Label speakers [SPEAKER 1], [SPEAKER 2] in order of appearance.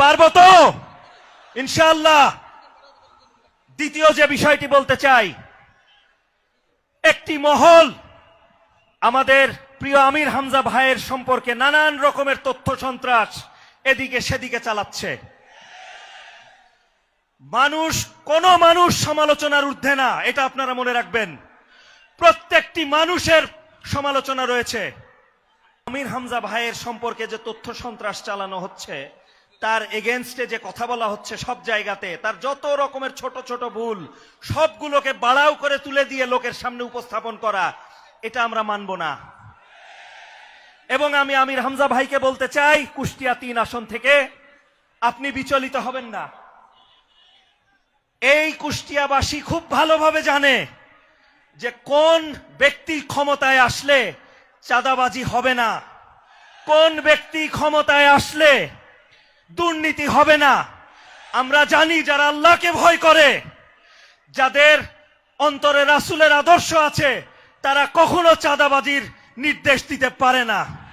[SPEAKER 1] পারব তো? ইনশাআল্লাহ। দ্বিতীয় যে বিষয়টি বলতে চাই, একটি মহল আমাদের প্রিয় আমির হামজা ভাইয়ের সম্পর্কে নানান রকমের তথ্য সন্ত্রাস এদিকে সেদিকে চালাচ্ছে। মানুষ, কোন মানুষ সমালোচনার ঊর্ধ্বে না, এটা আপনারা মনে রাখবেন। প্রত্যেকটি মানুষের সমালোচনা রয়েছে। আমির হামজা ভাইয়ের সম্পর্কে যে তথ্য সন্ত্রাস চালানো হচ্ছে তার এগেনস্টে যে কথা বলা হচ্ছে সব জায়গাতে, তার যত রকমের ছোট ছোট ভুল, সবগুলোকে বাড়াও করে তুলে দিয়ে লোকের সামনে উপস্থাপন করা, এটা আমরা মানব না। এবং আমি আমির হামজা ভাইকে বলতে চাই, কুষ্টিয়া তিন আসন থেকে আপনি বিচলিত হবেন না। এই কুষ্টিয়াবাসী খুব ভালোভাবে জানে যে কোন ব্যক্তি ক্ষমতায় আসলে চাঁদাবাজি হবে না। কোন ব্যক্তি ক্ষমতায় আসলে দুর্নীতি হবে না। আমরা জানি যারা আল্লাহকে ভয় করে, যাদের অন্তরে রাসুলের আদর্শ আছে, তারা কখনো চাঁদাবাজির নির্দেশ দিতে পারে না।